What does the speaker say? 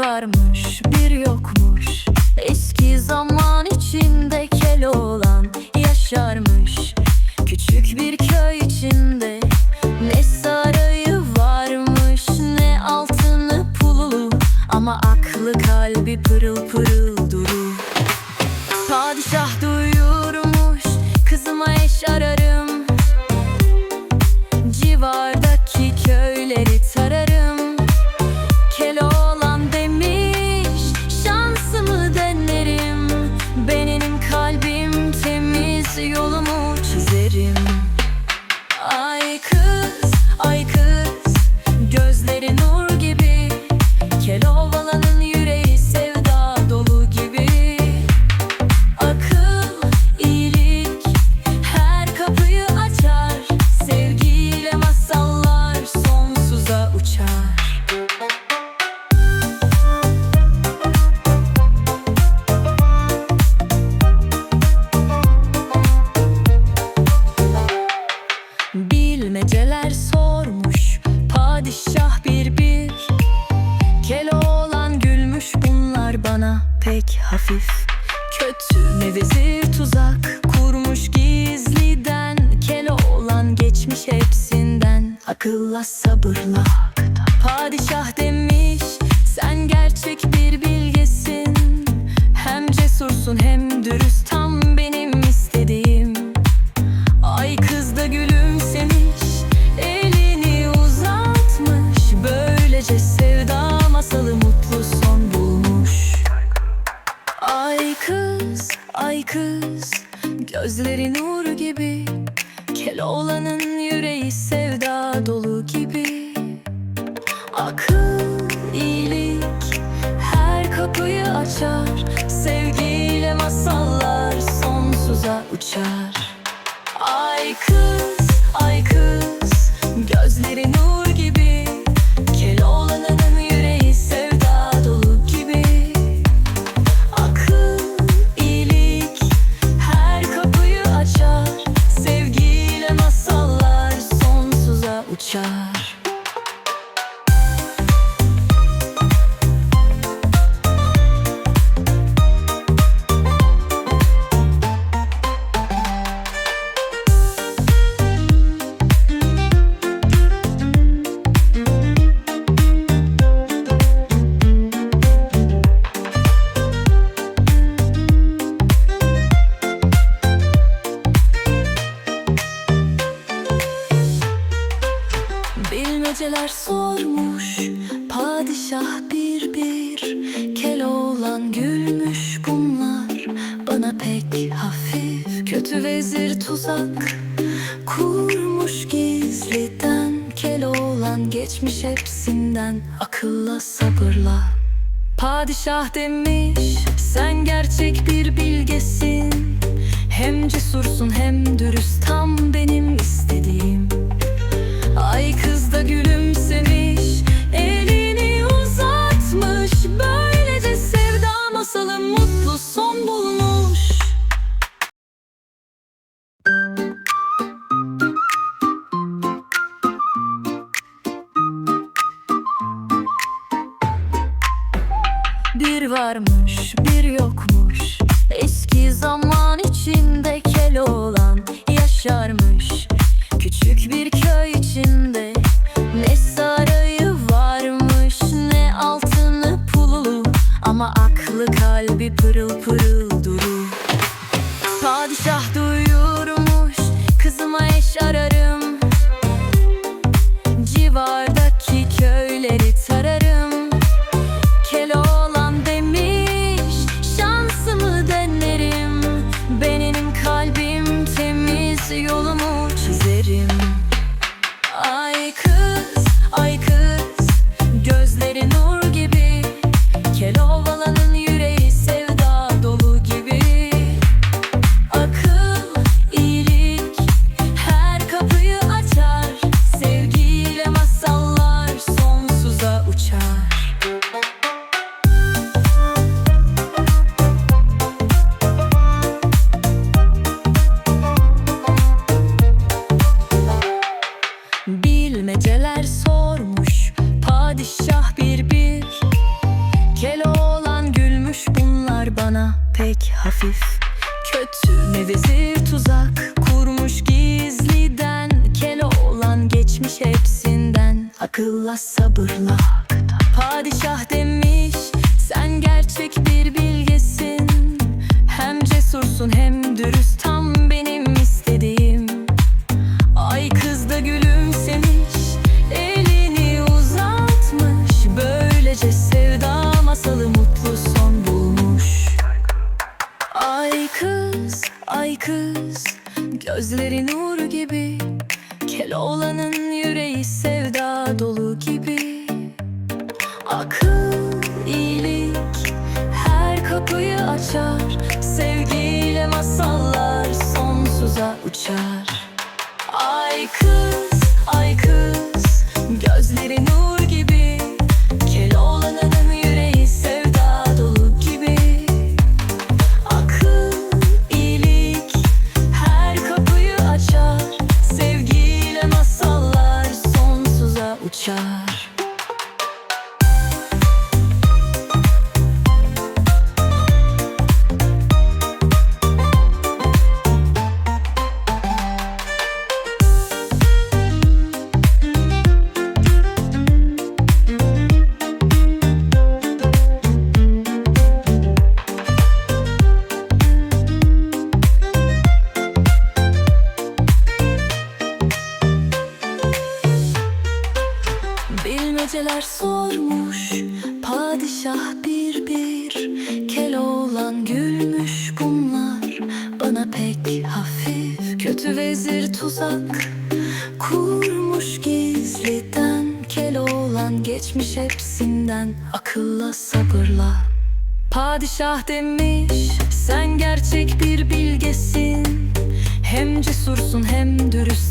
varmış bir yokmuş. Eski zaman içinde yolumu akılla sabırla. Padişah demiş sen gerçek bir bilgesin. Hem cesursun hem dürüst tam benim istediğim. Ay kız da gülümsemiş Elini uzatmış. Böylece sevda masalı mutlu son bulmuş. Ay kız, ay kız Gözleri nur gibi. Keloğlan'ın yüreği dolu gibi. Akıl, iyilik her kapıyı açar. Sevgiyle masallar sonsuza uçar. Ay kız, ay kız Bilmeceler sormuş Padişah bir bir. Keloğlan gülmüş bunlar Bana pek hafif Kötü vezir tuzak. Kurmuş gizliden Keloğlan geçmiş hepsinden Akılla sabırla. Padişah demiş sen gerçek bir bilgesin. Hem cesursun hem varmış bir yokmuş. Eski zaman içinde yolumu çizerim Akılla sabırla. Padişah demiş Sen gerçek bir bilgesin. Hem cesursun hem dürüst Tam benim istediğim. Ay kız da gülümsemiş Elini uzatmış. Böylece sevda masalı mutlu son bulmuş. Ay kız, ay kız Gözleri nur gibi. Keloğlanın yüreği dolu gibi. Akıl, iyilik her kapıyı açar. Sevgiyle masallar sonsuza uçar. Ay kız, ay kız Geceler sormuş padişah bir bir. Keloğlan gülmüş bunlar. Bana pek hafif Kötü vezir tuzak. Kurmuş gizliden Keloğlan geçmiş hepsinden akılla sabırla. Padişah demiş sen gerçek bir bilgesin. Hem cesursun hem dürüst